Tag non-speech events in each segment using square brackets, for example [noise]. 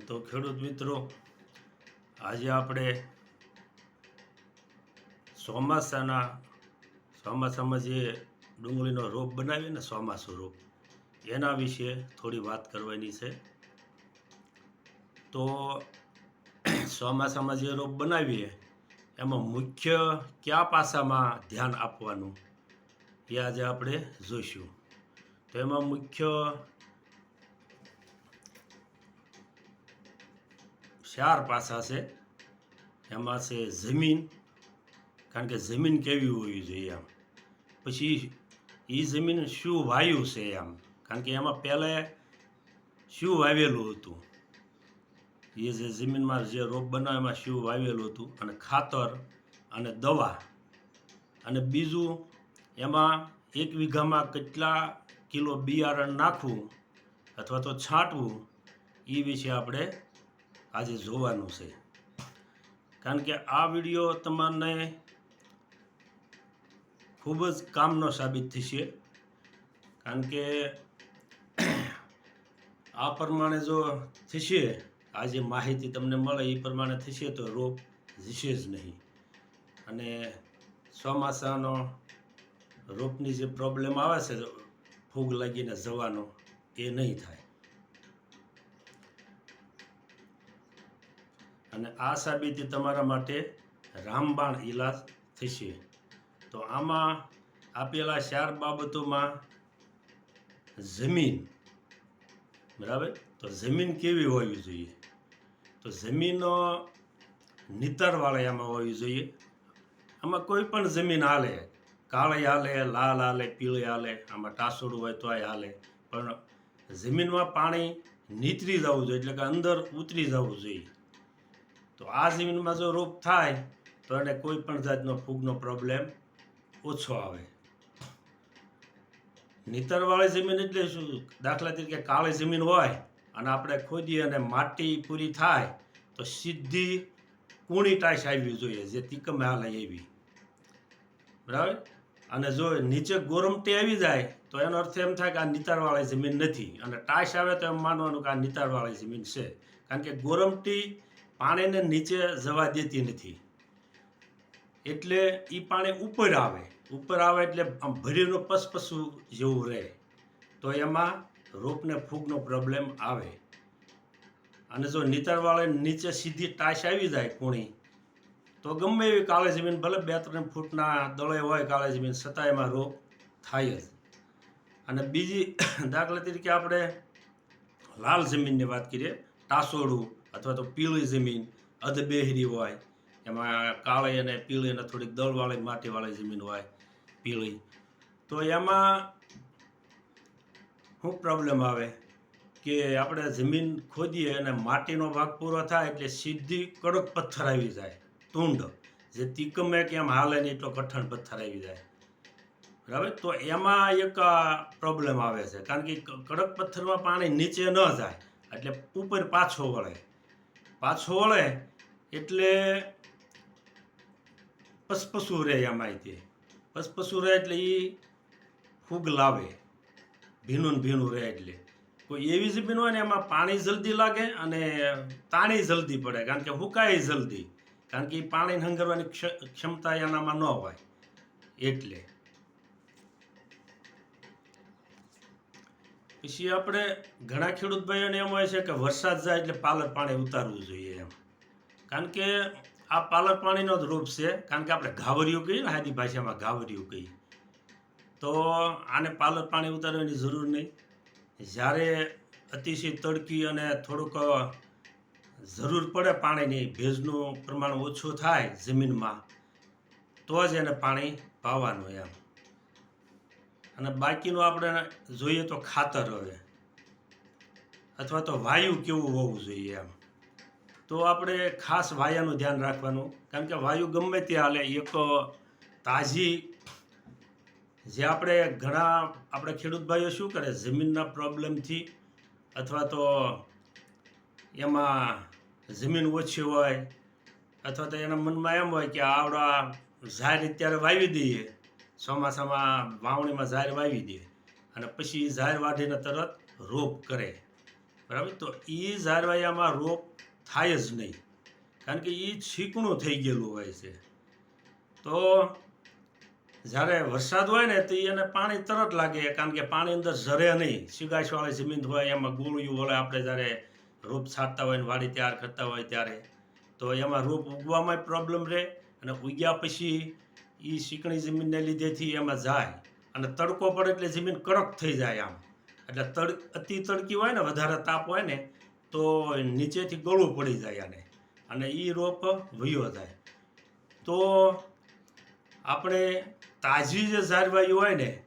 તો ખેડૂત મિત્રો, આજે આપણે ચોમાસાના, ચોમાસામાં જે ડુંગળીનો રોપ બનાવીએ ને ચોમાસું રોપ, એના વિશે થોડી વાત કરવાની છે. તો ચોમાસામાં જે રોપ બનાવીએ, એમાં મુખ્ય કયા પાસામાં ધ્યાન આપવાનું એ આજે આપણે જોઈશું. તો એમાં મુખ્ય ચાર પાસા છે. એમાં છે જમીન, કારણ કે જમીન કેવી હોવી જોઈએ આમ. પછી એ જમીન શું વાયુ છે આમ? કારણ કે એમાં પહેલે શું વાવેલું હતું? એ જે જમીનમાં જે રોપ બનાવે એમાં શું વાવેલું હતું? અને ખાતર અને દવા. અને બીજું, એમાં એક વીઘામાં કેટલા કિલો બિયારણ નાખવું અથવા તો છાંટવું? એ વિશે આપણે આજે જોવાનું છે. કારણ કે આ વીડિયો તમને ખૂબ જ કામનો સાબિત થશે. કારણ કે આ પ્રમાણે જો થશે આ જે માહિતી તમને મળે, એ પ્રમાણે થશે તો રોગ જશે જ નહીં. અને ચોમાસાનો રોપની જે પ્રોબ્લેમ આવે છે, ફૂગ લાગીને જવાનો, એ નહીં થાય. અને આ સાબિતી તમારા માટે રામબાણ ઈલાજ થશે. તો આમાં આપેલા ચાર બાબતોમાં જમીન, બરાબર? તો જમીન કેવી હોવી જોઈએ? તો જમીન નિતરવાળી આમાં હોવી જોઈએ. આમાં કોઈ પણ જમીન હાલે, કાળી હાલે, લાલ હાલે, પીળી હાલે, આમાં ટાસોડું હોય તો હાલે. પણ જમીનમાં પાણી નીતરી જવું જોઈએ, એટલે કે અંદર ઉતરી જવું જોઈએ. તો આ જમીનમાં જો રોપ થાય, તો એને કોઈ પણ જાતનો ફૂગનો પ્રોબ્લેમ ઓછો આવે. નીતરવાળી જમીન એટલે શું? દાખલા તરીકે કાળી જમીન હોય અને આપણે ખોદીએ અને માટી પૂરી થાય, તો સીધી કૂણી ટાઈસ આવવી જોઈએ, જે તીકમે હાલે એવી બરાબર? અને જો નીચે ગોરમટી આવી જાય, તો એનો અર્થ એમ થાય કે આ નિતારવાળી જમીન નથી. અને ટાઈસ આવે તો એમ માનવાનું કે આ નિતારવાળી જમીન છે. કારણ કે ગોરમટી પાણીને નીચે જવા દેતી નથી. એટલે એ પાણી ઉપર આવે. ઉપર આવે એટલે આમ ભરીનું પસપસું જેવું રહે. તો એમાં રોપને ફૂગનો પ્રોબ્લેમ આવે. અને જો નીતરવાળે નીચે સીધી ટાશ આવી જાય કૂણી, તો ગમે એવી કાળી જમીન, ભલે બે ત્રણ ફૂટના દળે હોય કાળી જમીન, છતાં એમાં રોપ થાય જ. અને બીજી [coughs] દાખલા તરીકે આપણે લાલ જમીનની વાત કરીએ, ટાસોડું અથવા તો પીળી જમીન, અધબેહરી હોય, એમાં કાળી અને પીળી અને થોડીક દળવાળી માટીવાળી જમીન હોય, પીળી. તો એમાં શું પ્રોબ્લેમ આવે? કે આપણે જમીન ખોદીએ અને માટીનો ભાગ પૂરો થાય એટલે સીધી કડક પથ્થર આવી જાય, તુંડ. જે તીકમે કે એમ હાલે નહીં એટલો કઠણ પથ્થર આવી જાય. બરાબર? તો એમાં એક પ્રોબ્લેમ આવે છે. કારણ કે, કડક પથ્થરમાં પાણી નીચે ન જાય, એટલે ઉપર પાછો વળે. પાછો વળે એટલે પસપસું રહે એમાં તે. પસપસું રહે એટલે એ ફૂગ લાવે. ભીનું ભીનું રહે એટલે. કોઈ એવી જમીન હોય ને એમાં પાણી જલ્દી લાગે અને તાણી જલ્દી પડે. કારણ કે હુકાય જલ્દી. કારણ કે એ પાણી હંગરવાની ક્ષ- ક્ષમતા એનામાં ન હોય. એટલે. પછી આપણે ઘણા ખેડૂત ભાઈઓને એમ હોય છે કે વરસાદ જાય એટલે પાલર પાણી ઉતારવું જોઈએ એમ. કારણ કે આ પાલર પાણીનો જ રૂપ છે. કારણ કે આપણે ઘાવરિયું કહીએ ને હાદી ભાષામાં ઘાવરિયું કહીએ. તો આને પાલર પાણી ઉતારવાની જરૂર નહીં. જ્યારે અતિશય તડકી અને થોડુંક જરૂર પડે પાણીની, ભેજનું પ્રમાણ ઓછું થાય જમીનમાં, તો જ એને પાણી પાવાનું એમ. અને બાકીનું આપણે જોઈએ તો ખાતર હવે. અથવા તો વાયુ કેવું હોવું જોઈએ એમ. તો આપણે ખાસ વાયાનું ધ્યાન રાખવાનું. કારણ કે વાયુ ગમે તે હાલે, એક તાજી જે આપણે ઘણા, આપણે ખેડૂત ભાઈઓ શું કરે, જમીનના પ્રોબ્લેમથી અથવા તો એમાં જમીન ઓછી હોય, અથવા તો એના મનમાં એમ હોય કે આવડા ઝાર અત્યારે વાવી દઈએ. ચોમાસામાં વાવણીમાં ઝાર વાવી દે અને પછી ઝાર વાઢીને તરત રોપ કરે. બરાબર? તો એ ઝારવાયામાં રોપ થાય જ નહીં. કારણ કે એ છીકણું થઈ ગયેલું હોય છે. તો જ્યારે વરસાદ હોય ને તો એને પાણી તરત લાગે, કારણ કે પાણી અંદર ઝરે નહીં. સિગાશવાળી જમીન હોય, એમાં ગોળિયું હોય આપણે જ્યારે રોપ છાંટતા હોય ને વાડી તૈયાર કરતા હોય ત્યારે. તો એમાં રોપ ઉગવામાં પ્રોબ્લેમ રહે અને ઉગ્યા પછી એ શીકણી જમીનને લીધેથી એમાં જાય અને તડકો પડે એટલે જમીન કડક થઈ જાય આમ. એટલે તડ, અતિ તડકી હોય ને, વધારે તાપ હોય ને, તો નીચેથી ગળું પડી જાય આને. અને એ રોપ વયો જાય. તો આપણે તાજી જે ઝારવાયું હોય ને,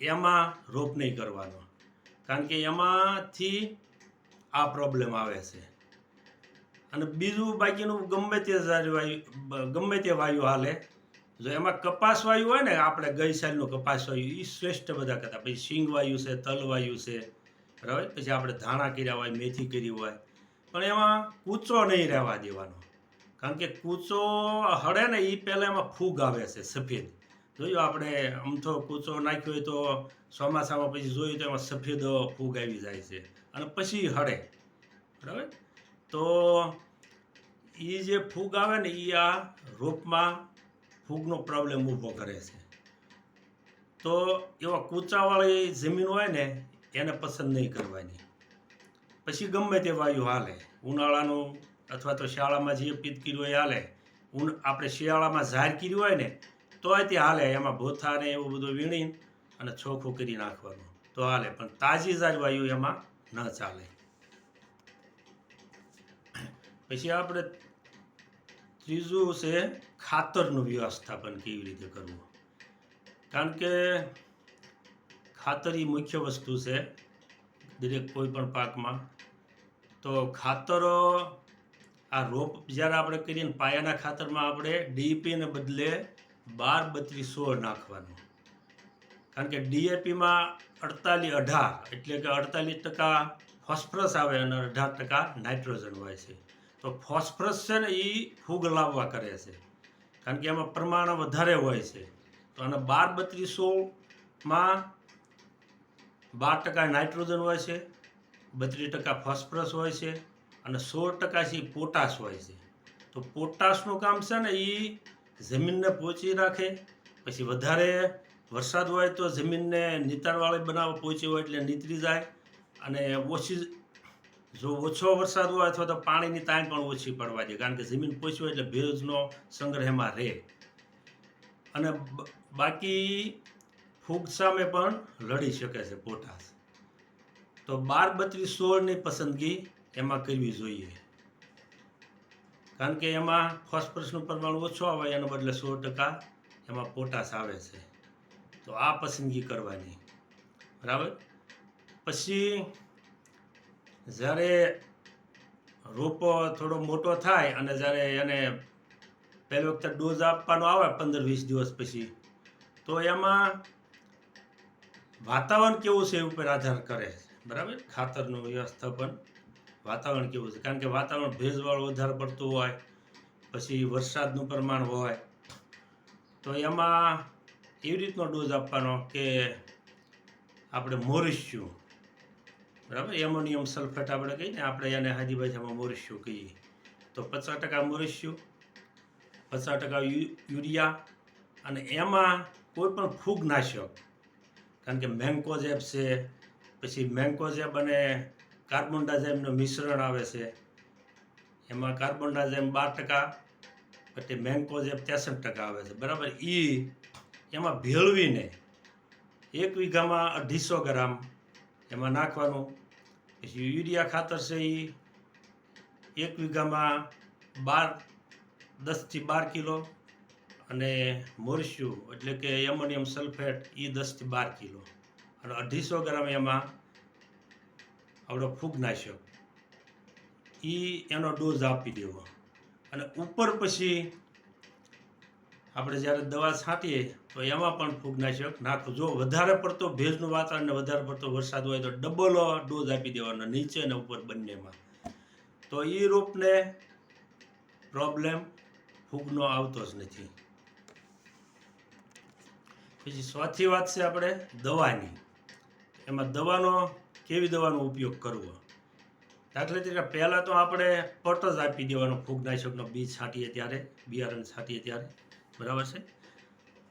એમાં રોપ નહીં કરવાનો. કારણ કે એમાંથી આ પ્રોબ્લેમ આવે છે. અને બીજું બાકીનું ગમે તે ઝારવાયુ ગમે તે વાયુ હાલે જો એમાં કપાસ વાયુ હોય ને, આપણે ગઈ સાલનું કપાસ વાયુ એ શ્રેષ્ઠ બધા કરતા. પછી સિંગ વાયુ છે તલ વાયુ છે, બરાબર? પછી આપણે ધાણા કર્યા હોય, મેથી કરી હોય. પણ એમાં કૂચો નહીં રહેવા દેવાનો. કારણ કે કૂચો હળે ને એ પહેલાં એમાં ફૂગ આવે છે, સફેદ. જોયું આપણે અમથો કૂચો નાખ્યો હોય તો ચોમાસામાં પછી જોયું તો એમાં સફેદ ફૂગ આવી જાય છે. અને પછી હળે. બરાબર? તો એ જે ફૂગ આવે ને એ આ રોપમાં ફૂગનો પ્રોબ્લેમ ઊભો કરે છે. તો એવા કૂચાવાળી જમીન હોય ને, એને પસંદ નહીં કરવાની. પછી ગમે તે વાયુ હાલે, ઉનાળાનું અથવા તો શિયાળામાં જે પિત્ત કર્યું હોય હાલે. ઉન, આપણે શિયાળામાં ઝાર કર્યું હોય ને, તોય તે હાલે. એમાં ભોથાને એવું બધું વીણી અને ચોખ્ખું કરી નાખવાનું. તો હાલે, પણ તાજી ઝાર વાયુ એમાં ન ચાલે. પછી આપણે ત્રીજું છે ખાતરનું વ્યવસ્થાપન કેવી રીતે કરવું? કારણ કે ખાતર એ મુખ્ય વસ્તુ છે દરેક કોઈ પણ પાકમાં. તો ખાતરો આ રોપ જ્યારે આપણે કરીએ પાયાના ખાતરમાં આપણે ડીપીને બદલે બાર બત્રીસ સોળ નાખવાનું. કારણ કે ડીએપીમાં અડતાલીસ અઢાર એટલે કે અડતાલીસ ટકા ફોસ્ફરસ આવે અને અઢાર ટકા નાઇટ્રોજન હોય છે. તો ફોસ્ફરસ છે ને એ ફૂગ લાવવા કરે છે. કારણ કે એમાં પ્રમાણ વધારે હોય છે. તો અને બાર બત્રીસોમાં બાર ટકા નાઇટ્રોજન હોય છે, બત્રીસ ટકા ફોસ્ફરસ હોય છે અને સોળ ટકા છે પોટાશ હોય છે. તો પોટાશનું કામ છે ને એ જમીનને પહોંચી રાખે, પછી વધારે વરસાદ હોય તો જમીનને નીતારવાળી બનાવ પહોંચી હોય એટલે નીતરી જાય અને ઓછી જો ઓછો વરસાદ હોય અથવા તો પાણીની તાણ પણ ઓછી પડવા દે, કારણ કે જમીન હોય એટલે ભેજનો સંગ્રહ એમાં રહે. અને બાકી ફૂગ સામે પણ લડી શકે છે પોટાશ. તો બાર બત્રીસ સોળની પસંદગી એમાં કરવી જોઈએ. કારણ કે એમાં ફોસ્ફરસનું પ્રમાણ ઓછું આવે, એના બદલે સો ટકા એમાં પોટાશ આવે છે. તો આ પસંદગી કરવાની. બરાબર? પછી જ્યારે રોપો થોડો મોટો થાય અને જ્યારે એને પહેલી વખતે ડોઝ આપવાનો આવે પંદર વીસ દિવસ પછી, તો એમાં વાતાવરણ કેવું છે એ ઉપર આધાર કરે છે. બરાબર? ખાતરનું વ્યવસ્થાપન વાતાવરણ કેવું છે? કારણ કે વાતાવરણ ભેજવાળું વધારે પડતું હોય, પછી વરસાદનું પ્રમાણ હોય, તો એમાં એવી રીતનો ડોઝ આપવાનો કે આપણે મોરિસ્યું બરાબર? એમોનિયમ સલ્ફેટ આપણે કહીએ ને આપણે એને હાજી ભાષામાં મોરીશું કહીએ. તો પચાસ ટકા મોરીશું પચાસ ટકા યુરિયા અને એમાં કોઈ પણ ફૂગનાશક, કારણ કે મેન્કોઝેબ છે, પછી મેન્કોઝેબ અને કાર્બન ડાઝેમનું મિશ્રણ આવે છે. એમાં કાર્બન ડાઝેમ બાર ટકા, પછી મેન્કોઝેબ ત્રેસઠ ટકા આવે છે. બરાબર? એ એમાં ભેળવીને એક વીઘામાં અઢીસો ગ્રામ એમાં નાખવાનું. પછી યુરિયા ખાતર છે એ એક વીઘામાં બાર, દસથી બાર કિલો અને મોરસ્યું એટલે કે એમોનિયમ સલ્ફેટ એ દસથી બાર કિલો. અને અઢીસો ગ્રામ એમાં આપણો ફૂગનાશક. એ એનો ડોઝ આપી દેવો. અને ઉપર પછી આપણે જ્યારે દવા છાંટીએ, તો એમાં પણ ફૂગનાશક નાખો. જો વધારે પડતો ભેજનું વાતાવરણ વધારે પડતો વરસાદ હોય તો ડબલ ડોઝ આપી દેવાનો, નીચે અને ઉપર બંનેમાં. તો એ રોપને પ્રોબ્લેમ ફૂગનો આવતો જ નથી. પછી ચોથી વાત છે આપણે દવાની. એમાં દવાનો કેવી દવાનો ઉપયોગ કરવો? દાખલા તરીકે પહેલાં તો આપણે પટ જ આપી દેવાનો ફૂગનાશકનો બીજ છાંટીએ ત્યારે, બિયારણ છાંટીએ ત્યારે. બરાબર છે?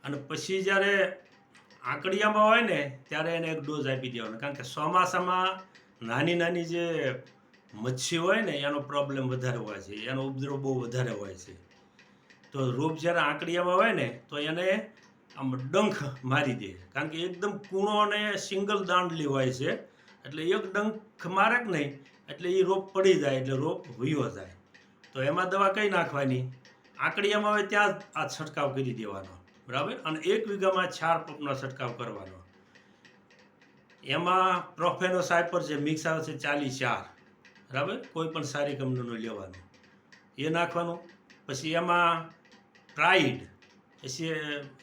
અને પછી જ્યારે આંકડિયામાં હોય ને, ત્યારે એને એક ડોઝ આપી દેવાનો. કારણ કે ચોમાસામાં નાની નાની જે મચ્છી હોય ને, એનો પ્રોબ્લેમ વધારે હોય છે. એનો ઉપદ્રવ બહુ વધારે હોય છે. તો રોગ જ્યારે આંકડિયામાં હોય ને, તો એને આમ ડંખ મારી દે. કારણ કે એકદમ કૂણો અને સિંગલ દાંડલી હોય છે. એટલે એક ડંખ મારે કે નહીં, એટલે એ રોપ પડી જાય, એટલે રોપ વયો જાય. તો એમાં દવા કઈ નાખવાની? આંકડિયામાં આવે ત્યાં આ છંટકાવ કરી દેવાનો, બરાબર? અને એક વીઘામાં છાર પંપનો છંટકાવ કરવાનો. એમાં પ્રોફેનો સાયપર જે મિક્સ આવે છે ચાલી ચાર, બરાબર? કોઈ પણ સારી કંપનીનું લેવાનું. એ નાખવાનું. પછી એમાં પ્રાઇડ, પછી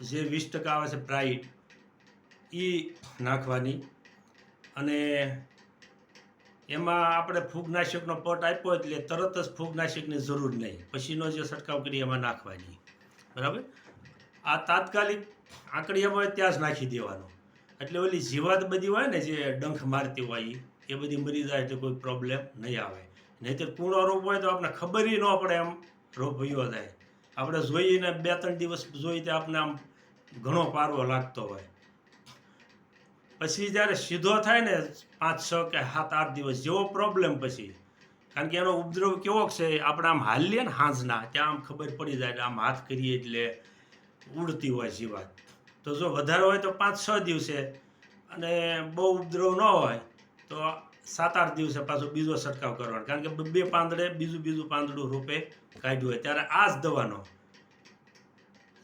જે વીસ ટકા આવે છે પ્રાઇડ એ નાખવાની. અને એમાં આપણે ફૂગનાશકનો પટ આપ્યો એટલે તરત જ ફૂગનાશકની જરૂર નહીં. પછીનો જે છંટકાવ કરી એમાં નાખવાની. બરાબર? આ તાત્કાલિક આંકડીયામાં હોય ત્યાં જ નાખી દેવાનો. એટલે ઓલી જીવાત બધી હોય ને જે ડંખ મારતી હોય એ બધી મરી જાય એટલે કોઈ પ્રોબ્લેમ નહીં આવે. નહીંતર કૂણો રોગ હોય તો આપણે ખબર ન પડે એમ રોગ ભયો થાય આપણે જોઈને બે ત્રણ દિવસ જોઈ તો આપણે આમ ઘણો પારવો લાગતો હોય. પછી જ્યારે સીધો થાય ને પાંચ, છ કે સાત, આઠ દિવસ જેવો પ્રોબ્લેમ પછી, કારણ કે એનો ઉપદ્રવ કેવો છે, આપણે આમ હાલીએ ને હાંજના, ત્યાં આમ ખબર પડી જાય આમ હાથ કરીએ એટલે ઉડતી હોય જીવાત તો જો વધારે હોય તો પાંચ, છ દિવસે, અને બહુ ઉપદ્રવ ન હોય તો સાત, આઠ દિવસે પાછો બીજો છંટકાવ કરવાનો. કારણ કે બે પાંદડે બીજું બીજું પાંદડું રૂપે કાઢ્યું હોય, ત્યારે આ જ દવાનો.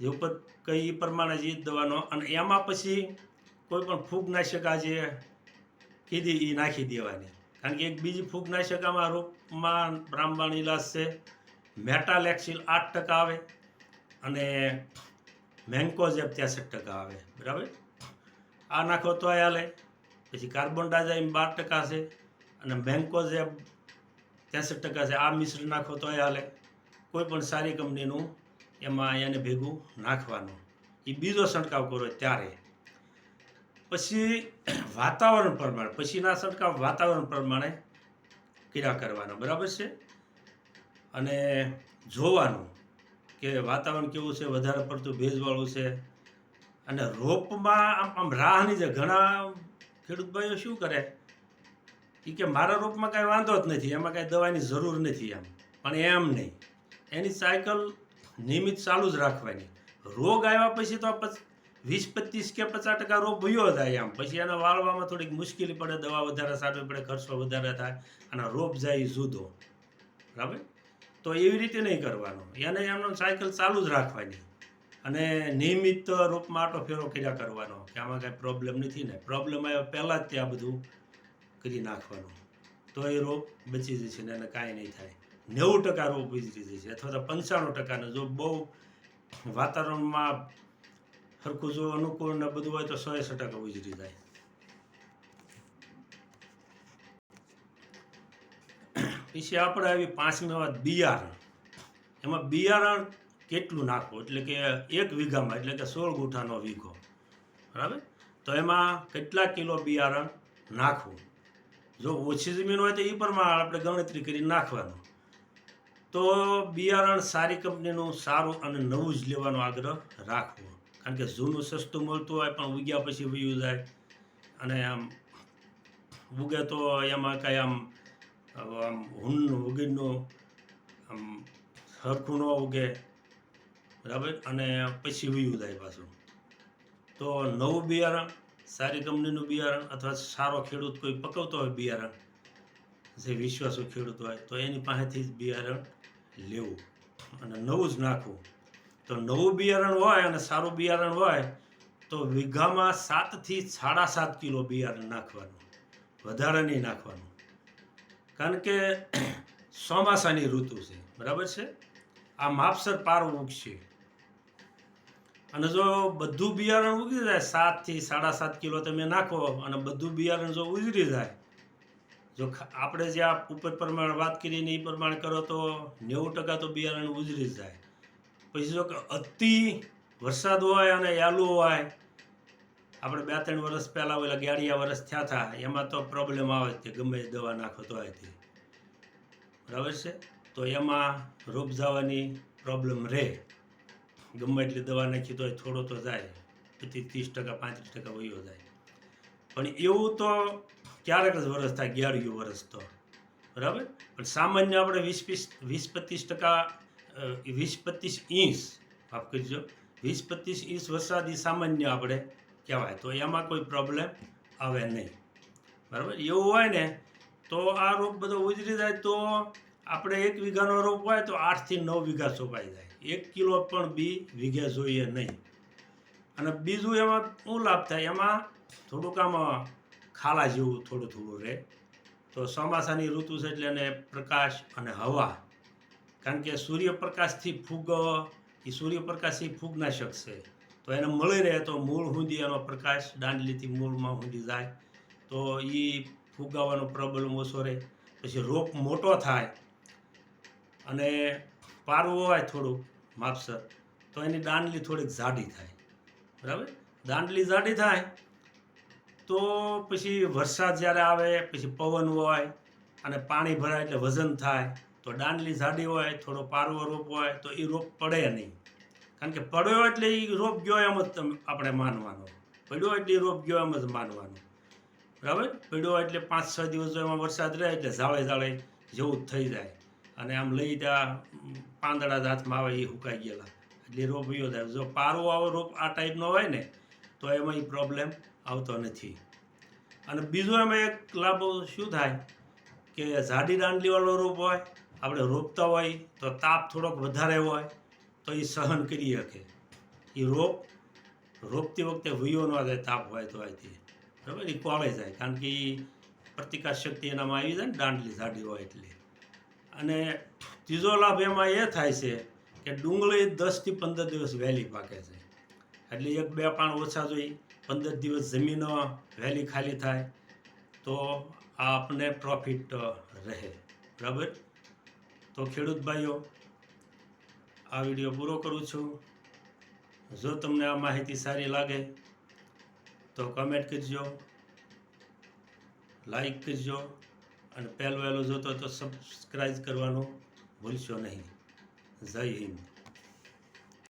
જે ઉપર કઈ પ્રમાણે જ દવાનો, અને એમાં પછી કોઈ પણ ફૂગનાશક જે કીધી એ નાખી દેવાની. કારણ કે એક બીજી ફૂગનાશક આમાં રૂપમાં રામબાણ ઇલાજ છે. મેટાલેક્સિલ આઠ ટકા આવે અને મેન્કોઝેબ ત્રેસઠ ટકા આવે. બરાબર? આ નાખો તો હાલે. પછી કાર્બન ડાઝાઇમ બાર ટકા છે અને મેન્કોઝેબ ત્રેસઠ ટકા છે. આ મિશ્ર નાખો તો હાલે. કોઈ પણ સારી કંપનીનું એમાં એને ભેગું નાખવાનું. એ બીજો છંટકાવ કરો ત્યારે. પછી વાતાવરણ પ્રમાણે, પછીના છંટકાવ વાતાવરણ પ્રમાણે ક્રિયા કરવાના, બરાબર છે? અને જોવાનું કે વાતાવરણ કેવું છે, વધારે પડતું ભેજવાળું છે. અને રોપમાં આમ આમ રાહની જે ઘણા ખેડૂત ભાઈઓ શું કરે? એ કે મારા રોપમાં કાંઈ વાંધો જ નથી, એમાં કાંઈ દવાની જરૂર નથી એમ. પણ એમ નહીં. એની સાયકલ નિયમિત ચાલુ જ રાખવાની. રોગ આવ્યા પછી તો વીસ પચીસ કે પચાસ ટકા રોપ ભયો થાય આમ પછી એને વાળવામાં થોડીક મુશ્કેલી પડે, દવા વધારે સારવી પડે, ખર્ચો વધારે થાય, અને રોપ જાય જુદો. બરાબર? તો એવી રીતે નહીં કરવાનો. એને એમનો સાયકલ ચાલુ જ રાખવાની. અને નિયમિત રોપમાં આટો ફેરો કર્યા કરવાનો, કે આમાં કાંઈ પ્રોબ્લેમ નથી ને. પ્રોબ્લેમ આવ્યો પહેલાં જ ત્યાં બધું કરી નાખવાનું. તો એ રોપ બચી જશે ને એને કાંઈ નહીં થાય. નેવું ટકા રોપ ઉજરી જશે. અથવા તો પંચાણું ટકાનો. જો બહુ વાતાવરણમાં સરખું જો અનુકૂળ ને બધું હોય તો સો સો ટકા વીજળી જાય પછી આપણે આવી પાંચમી વાત બિયારણ. એમાં બિયારણ કેટલું નાખવું? એટલે કે એક વીઘામાં, એટલે કે સોળ ગુઠાનો વીઘો. બરાબર? તો એમાં કેટલા કિલો બિયારણ નાખવું? જો ઓછી જમીન હોય તો એ પ્રમાણે આપણે ગણતરી કરી નાખવાનું. તો બિયારણ સારી કંપનીનું સારું અને નવું જ લેવાનો આગ્રહ રાખવો. કારણ કે જૂનું સસ્તું મળતું હોય પણ ઉગ્યા પછી વયું જાય. અને આમ ઉગે તો એમાં કાંઈ આમ આમ હુન ઉગીનું આમ સરખું ન ઉગે. બરાબર? અને પછી વયું જાય પાછું. તો નવું બિયારણ, સારી કંપનીનું બિયારણ અથવા સારો ખેડૂત કોઈ પકવતો હોય બિયારણ, જે વિશ્વાસુ ખેડૂત હોય, તો એની પાસેથી જ બિયારણ લેવું અને નવું જ નાખવું. તો નવું બિયારણ હોય અને સારું બિયારણ હોય, તો વીઘામાં સાતથી સાડા સાત કિલો બિયારણ નાખવાનું, વધારે નહીં નાખવાનું. કારણ કે [clears throat] ચોમાસાની ઋતુ છે, બરાબર છે? આ માપસર પાર ઉગશે અને જો બધું બિયારણ ઉગી જાય સાતથી સાડા સાત કિલો તમે નાખો અને બધું બિયારણ જો ઉજરી જાય, જો આપણે જે આ ઉપર પ્રમાણે વાત કરીને એ પ્રમાણે કરો તો નેવું ટકા તો બિયારણ ઉજરી જાય. પછી જો કે અતિ વરસાદ હોય અને યાલુ હોય, આપણે બે ત્રણ વર્ષ પહેલાં ઓલા ગાડિયા વર્ષ થયા હતા, એમાં તો પ્રોબ્લેમ આવે તે ગમે દવા નાખો તો તે. બરાબર છે? તો એમાં રોપ જવાની પ્રોબ્લેમ રહે. ગમે એટલી દવા નાખી તો થોડો તો જાય પછી ત્રીસ ટકા, પાંત્રીસ ટકા વયો જાય. પણ એવું તો ક્યારેક જ વરસ થાય અગિયારયું વરસ તો. બરાબર? પણ સામાન્ય આપણે વીસ વીસ વીસ પચીસ ટકા વીસ પચીસ ઇંચ માફ કરજો. વીસ પચીસ ઇંચ વરસાદ એ સામાન્ય આપણે કહેવાય. તો એમાં કોઈ પ્રોબ્લેમ આવે નહીં. બરાબર? એવું હોય ને, તો આ રોપ બધો ઉજરી જાય તો આપણે એક વીઘાનો રોપ હોય તો આઠથી નવ વીઘા સોપાઈ જાય. એક કિલો પણ બી વીઘે જોઈએ નહીં. અને બીજું એમાં શું લાભ થાય? એમાં થોડુંક આમ ખાલા જેવું થોડું થોડું રહે. તો ચોમાસાની ઋતુ છે એટલે એને પ્રકાશ અને હવા કારણ કે સૂર્યપ્રકાશથી ફૂગ, એ સૂર્યપ્રકાશથી ફૂગનાશક છે. તો એને મળી રહે તો મૂળ હુંદી એનો પ્રકાશ, દાંડલીથી મૂળમાં હુંદી જાય. તો એ ફૂગાવાનો પ્રોબ્લેમ ઓછો રહે. પછી રોપ મોટો થાય. અને પારવો હોય થોડુંક, માપસર. તો એની દાંડલી થોડીક જાડી થાય. બરાબર? દાંડલી જાડી થાય, તો પછી વરસાદ જ્યારે આવે, પછી પવન હોય અને પાણી ભરાય એટલે વજન થાય. તો દાંડલી જાડી હોય, થોડો પારવો રોપ હોય, તો એ રોપ પડે નહીં. કારણ કે પડ્યો એટલે એ રોપ ગયો એમ જ આપણે માનવાનો. પડ્યો એટલે એ રોપ ગયો એમ જ માનવાનો. બરાબર? પડ્યો એટલે પાંચ છ દિવસ એમાં વરસાદ રહે એટલે ઝાળે ઝાળે જેવું જ થઈ જાય. અને આમ લઈ ત્યાં પાંદડા હાથમાં આવે એ સુકાઈ ગયેલા. એટલે રોપ યો થાય. જો પારવો આવો રોપ આ ટાઈપનો હોય ને, તો એમાં એ પ્રોબ્લેમ આવતો નથી. અને બીજો એમાં એક લાભ શું થાય? કે જાડી દાંડલીવાળો રોપ હોય આપણે રોપતા હોય તો તાપ થોડોક વધારે હોય તો એ સહન કરી શકે. એ રોપ, રોપતી વખતે હુયો ન થાય તાપ હોય તો અહીંથી બરાબર? એ કોળે જાય. કારણ કે એ પ્રતિકાર શક્તિ એનામાં આવી જાય ને, દાંડલી ઝાડી હોય એટલે. અને ત્રીજો લાભ એમાં એ થાય છે કે ડુંગળી દસથી પંદર દિવસ વહેલી પાકે છે. એટલે એક બે પાણ ઓછા જોઈ, પંદર દિવસ જમીન વહેલી ખાલી થાય તો આ આપણને પ્રોફિટ રહે. બરાબર? તો ખેડૂત ભાઈઓ, આ વીડિયો પૂરો કરું છું. જો તમને આ માહિતી સારી લાગે, તો કમેન્ટ કરજો લાઈક કરજો, અને પહેલું વહેલું જોતો તો સબસ્ક્રાઈબ કરવાનું ભૂલશો નહીં. જય હિન્દ.